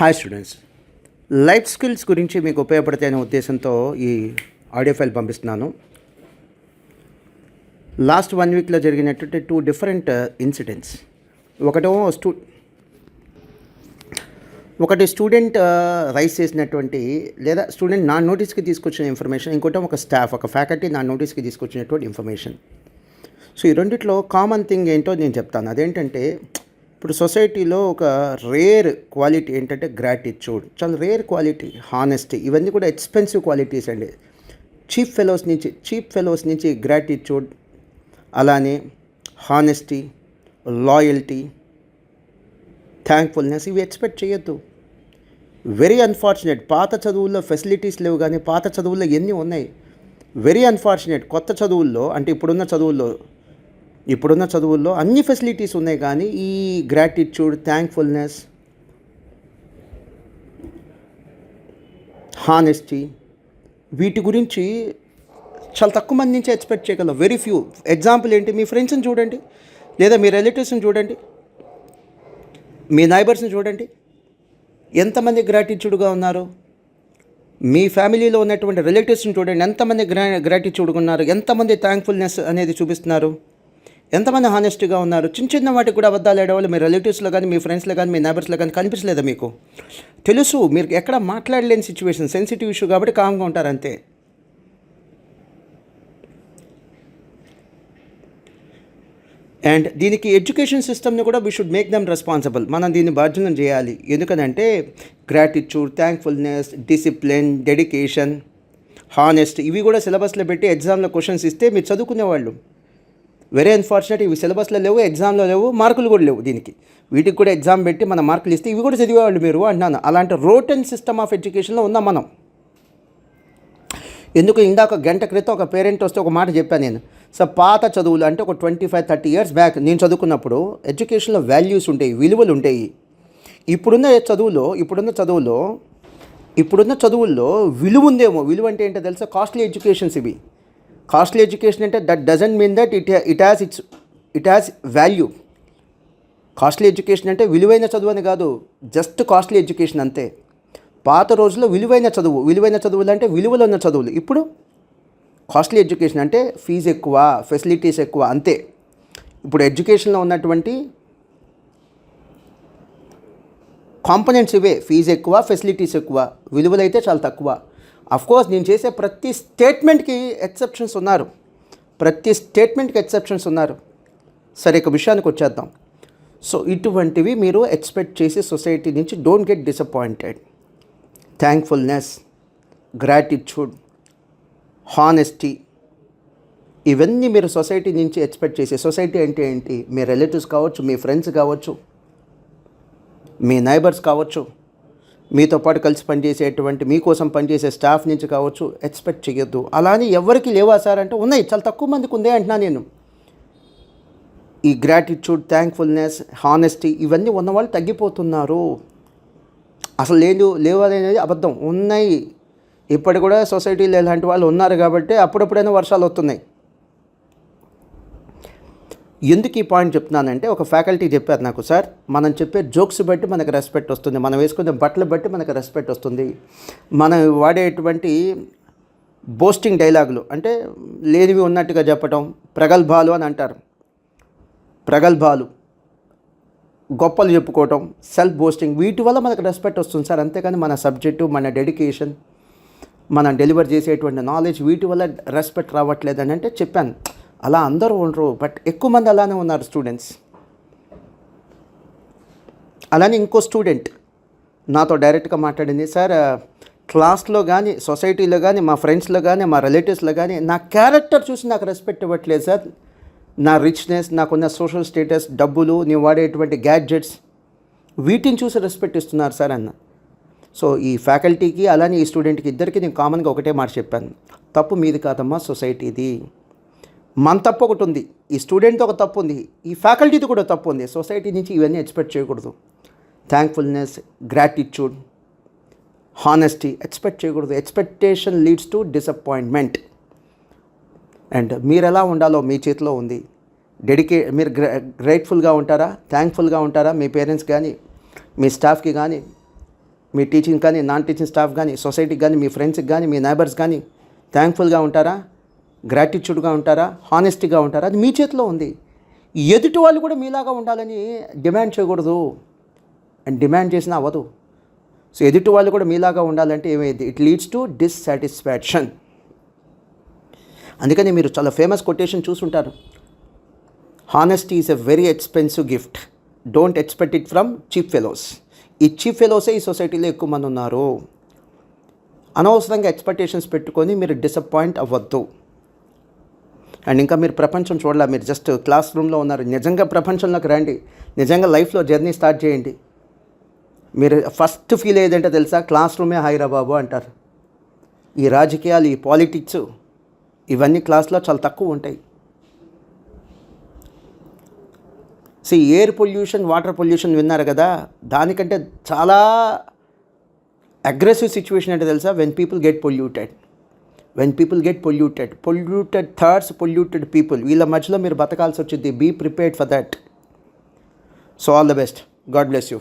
Hi students life skills గురించి మీకు ఉపయోగపడతాయి అనే ఉద్దేశంతో ఈ ఆడియో ఫైల్ పంపిస్తున్నాను. లాస్ట్ వన్ వీక్లో జరిగినటువంటి టూ డిఫరెంట్ ఇన్సిడెంట్స్ ఒకటో స్టూ ఒకటి స్టూడెంట్ రైస్ uh, చేసినటువంటి లేదా స్టూడెంట్ నా నోటీస్కి తీసుకొచ్చిన ఇన్ఫర్మేషన్ ఇంకోటి ఒక స్టాఫ్ ఒక ఫ్యాకల్టీ నా నోటీస్కి తీసుకొచ్చినటువంటి ఇన్ఫర్మేషన్ సో ఈ రెండిట్లో కామన్ థింగ్ ఏంటో నేను చెప్తాను. అదేంటంటే ఇప్పుడు సొసైటీలో ఒక రేర్ క్వాలిటీ ఏంటంటే గ్రాటిట్యూడ్. చాలా రేర్ క్వాలిటీ హానెస్టీ. ఇవన్నీ కూడా ఎక్స్పెన్సివ్ క్వాలిటీస్ అండి. చీప్ ఫెలోస్ నుంచి చీప్ ఫెలోస్ నుంచి గ్రాటిట్యూడ్ అలానే హానెస్టీ లాయల్టీ థ్యాంక్ఫుల్నెస్ ఇవి ఎక్స్పెక్ట్ చేయొద్దు. Very unfortunate. పాత చదువుల్లో ఫెసిలిటీస్ లేవు కానీ పాత చదువుల్లో ఎన్ని ఉన్నాయి? Very unfortunate. కొత్త చదువుల్లో అంటే ఇప్పుడున్న చదువుల్లో ఇప్పుడున్న చదువుల్లో అన్ని ఫెసిలిటీస్ ఉన్నాయి కానీ ఈ గ్రాటిట్యూడ్ థ్యాంక్ఫుల్నెస్ హానెస్టీ వీటి గురించి చాలా తక్కువ మంది నుంచి ఎక్స్పెక్ట్ చేయగలం వెరీ ఫ్యూ ఎగ్జాంపుల్ ఏంటి? మీ ఫ్రెండ్స్ని చూడండి. లేదా మీ రిలేటివ్స్ని చూడండి. మీ నైబర్స్ని చూడండి. ఎంతమంది గ్రాటిట్యూడ్గా ఉన్నారు? మీ ఫ్యామిలీలో ఉన్నటువంటి రిలేటివ్స్ని చూడండి. ఎంతమంది గ్రా గ్రాటిట్యూడ్గా ఉన్నారు? ఎంతమంది థ్యాంక్ఫుల్నెస్ అనేది చూపిస్తున్నారు? ఎంతమంది హానెస్ట్గా ఉన్నారు? చిన్న చిన్న వాటికి కూడా అబద్ధాలు ఆడేవాళ్ళు మీ రిలేటివ్స్లో కానీ మీ ఫ్రెండ్స్లో కానీ మీ నైబర్స్లో కానీ కనిపించలేదా మీకు? తెలుసు మీరు ఎక్కడ మాట్లాడలేని సిచ్యువేషన్ సెన్సిటివ్ ఇష్యూ కాబట్టి కామ్గా ఉంటారు అంతే. అండ్ దీనికి ఎడ్యుకేషన్ సిస్టమ్ని కూడా we should make them responsible మనం దీన్ని బాధ్యతను చేయాలి. ఎందుకనంటే gratitude thankfulness discipline dedication honest ఇవి కూడా సిలబస్లో పెట్టి ఎగ్జామ్లో క్వశ్చన్స్ ఇస్తే మీరు చదువుకునేవాళ్ళు. వెరీ అన్ఫార్చునేట్ ఇవి సిలబస్లో లేవు ఎగ్జామ్లో లేవు మార్కులు కూడా లేవు దీనికి. వీటికి కూడా ఎగ్జామ్ పెట్టి మన మార్కులు ఇస్తే ఇవి కూడా చదివేవాళ్ళు మీరు అంటున్నాను. అలాంటి రోటన్ సిస్టమ్ ఆఫ్ ఎడ్యుకేషన్లో ఉన్నాం మనం. ఎందుకు ఇందాక గంట క్రితం ఒక పేరెంట్ వస్తే ఒక మాట చెప్పాను నేను. సో పాత చదువులు అంటే ఒక twenty five thirty years back నేను చదువుకున్నప్పుడు ఎడ్యుకేషన్లో వాల్యూస్ ఉంటాయి విలువలు ఉంటాయి. ఇప్పుడున్న చదువులో ఇప్పుడున్న చదువులో ఇప్పుడున్న చదువుల్లో విలువ ఉందేమో? విలువ అంటే ఏంటో తెలుసా? కాస్ట్లీ ఎడ్యుకేషన్స్ ఇవి. కాస్ట్లీ ఎడ్యుకేషన్ అంటే that doesn't mean that it it has it's it has value. Costly education అంటే విలువైన చదువు అని కాదు జస్ట్ కాస్ట్లీ ఎడ్యుకేషన్ అంతే. పాత రోజుల్లో విలువైన చదువు విలువైన చదువులు అంటే విలువలు ఉన్న చదువులు. ఇప్పుడు కాస్ట్లీ ఎడ్యుకేషన్ అంటే ఫీజు ఎక్కువ ఫెసిలిటీస్ ఎక్కువ అంతే. ఇప్పుడు ఎడ్యుకేషన్లో ఉన్నటువంటి కాంపనెంట్స్ ఇవే. ఫీజు ఎక్కువ ఫెసిలిటీస్ ఎక్కువ విలువలు అయితే చాలా తక్కువ. కోర్స్ నేను చేసే ప్రతి స్టేట్మెంట్కి ఎక్సెప్షన్స్ ఉన్నారు. ప్రతి స్టేట్మెంట్కి ఎక్సెప్షన్స్ ఉన్నారు. సరే ఇక విషయానికి వచ్చేద్దాం. సో ఇటువంటివి మీరు ఎక్స్పెక్ట్ చేసి సొసైటీ నుంచి don't get disappointed thankfulness gratitude honesty ఇవన్నీ మీరు సొసైటీ నుంచి ఎక్స్పెక్ట్ చేసే సొసైటీ అంటే ఏంటి? మీ రిలేటివ్స్ కావచ్చు మీ ఫ్రెండ్స్ కావచ్చు మీ నైబర్స్ కావచ్చు మీతో పాటు కలిసి పనిచేసేటువంటి మీకోసం పనిచేసే స్టాఫ్ నుంచి కావచ్చు ఎక్స్పెక్ట్ చేయొద్దు అలానే ఎవరికి లేవా సార్ అంటే ఉన్నాయి చాలా తక్కువ మందికి ఉందే అంటున్నా నేను. ఈ గ్రాటిట్యూడ్ థ్యాంక్ఫుల్నెస్ హానెస్టీ ఇవన్నీ ఉన్నవాళ్ళు తగ్గిపోతున్నారు. అసలు లేదు లేవాలనేది అనేది అబద్ధం. ఉన్నాయి. ఇప్పటి కూడా సొసైటీలో ఇలాంటి వాళ్ళు ఉన్నారు కాబట్టి అప్పుడప్పుడైనా వర్షాలు వస్తున్నాయి. ఎందుకు ఈ పాయింట్ చెప్తున్నానంటే ఒక ఫ్యాకల్టీ చెప్పారు నాకు సార్ మనం చెప్పే జోక్స్ బట్టి మనకు రెస్పెక్ట్ వస్తుంది మనం వేసుకునే బట్టలు బట్టి మనకు రెస్పెక్ట్ వస్తుంది. మనం వాడేటువంటి బోస్టింగ్ డైలాగులు అంటే లేనివి ఉన్నట్టుగా చెప్పటం ప్రగల్భాలు అని అంటారు. ప్రగల్భాలు గొప్పలు చెప్పుకోవటం సెల్ఫ్ బోస్టింగ్ వీటి వల్ల మనకు రెస్పెక్ట్ వస్తుంది సార్. అంతేకాని మన సబ్జెక్టు మన డెడికేషన్ మనం డెలివర్ చేసేటువంటి నాలెడ్జ్ వీటి వల్ల రెస్పెక్ట్ రావట్లేదని అంటే చెప్పాను. అలా అందరూ ఉండరు బట్ ఎక్కువ మంది అలానే ఉన్నారు స్టూడెంట్స్ అలానే ఇంకో స్టూడెంట్ నాతో డైరెక్ట్గా మాట్లాడింది సార్ క్లాస్లో కానీ సొసైటీలో కానీ మా ఫ్రెండ్స్లో కానీ మా రిలేటివ్స్లో కానీ నా క్యారెక్టర్ చూసి నాకు రెస్పెక్ట్ ఇవ్వట్లేదు సార్. నా రిచ్నెస్ నాకున్న సోషల్ స్టేటస్ డబ్బులు నేను వాడేటువంటి గ్యాడ్జెట్స్ వీటిని చూసి రెస్పెక్ట్ ఇస్తున్నారు సార్ అన్న. సో ఈ ఫ్యాకల్టీకి అలానే ఈ స్టూడెంట్కి ఇద్దరికి నేను కామన్గా ఒకటే మాట చెప్పాను. తప్పు మీది కాదమ్మా సొసైటీది మన తప్పు ఒకటి ఉంది. ఈ స్టూడెంట్తో ఒక తప్పు ఉంది. ఈ ఫ్యాకల్టీతో కూడా తప్పు ఉంది. సొసైటీ నుంచి ఇవన్నీ ఎక్స్పెక్ట్ చేయకూడదు. థ్యాంక్ఫుల్నెస్ గ్రాటిట్యూడ్ హానెస్టీ ఎక్స్పెక్ట్ చేయకూడదు. Expectation leads to disappointment and మీరు ఎలా ఉండాలో మీ చేతిలో ఉంది. డెడికే మీరు గ్రేట్ఫుల్గా ఉంటారా? థ్యాంక్ఫుల్గా ఉంటారా? మీ పేరెంట్స్ కానీ మీ స్టాఫ్కి కానీ మీ టీచింగ్ కానీ నాన్ టీచింగ్ స్టాఫ్ కానీ సొసైటీకి కానీ మీ ఫ్రెండ్స్కి కానీ మీ నైబర్స్ కానీ థ్యాంక్ఫుల్గా ఉంటారా? గ్రాటిట్యూడ్గా ఉంటారా? హానెస్టీగా ఉంటారా? అది మీ చేతిలో ఉంది. ఎదుటి వాళ్ళు కూడా మీలాగా ఉండాలని డిమాండ్ చేయకూడదు. అండ్ డిమాండ్ చేసినా అవ్వదు. సో ఎదుటి వాళ్ళు కూడా మీలాగా ఉండాలంటే ఏమైంది? It leads to dissatisfaction. అందుకని మీరు చాలా ఫేమస్ కొటేషన్ చూసుంటారు. Honesty is a very expensive gift. Don't expect it from cheap fellows. ఈ చీప్ ఫెలోసే ఈ సొసైటీలో ఎక్కువ మంది ఉన్నారు. అనవసరంగా ఎక్స్పెక్టేషన్స్ పెట్టుకొని మీరు డిసప్పాయింట్ అవ్వద్దు. అండ్ ఇంకా మీరు ప్రపంచం చూడాల మీరు జస్ట్ క్లాస్ రూమ్లో ఉన్నారు. నిజంగా ప్రపంచంలోకి రండి. నిజంగా లైఫ్లో జర్నీ స్టార్ట్ చేయండి. మీరు ఫస్ట్ ఫీల్ ఏదంటే తెలుసా? క్లాస్ రూమే హైరా బాబు అంటారు. ఈ రాజకీయాలు ఈ పాలిటిక్స్ ఇవన్నీ క్లాస్లో చాలా తక్కువ ఉంటాయి. See air pollution water pollution విన్నారు కదా? దానికంటే చాలా అగ్రెసివ్ సిచ్యువేషన్ అంటే తెలుసా? When people get polluted when people get polluted polluted thirds polluted people వీళ్ళ మధ్యలో మీరు బతకాల్సి వచ్చింది. Be prepared for that so all the best God bless you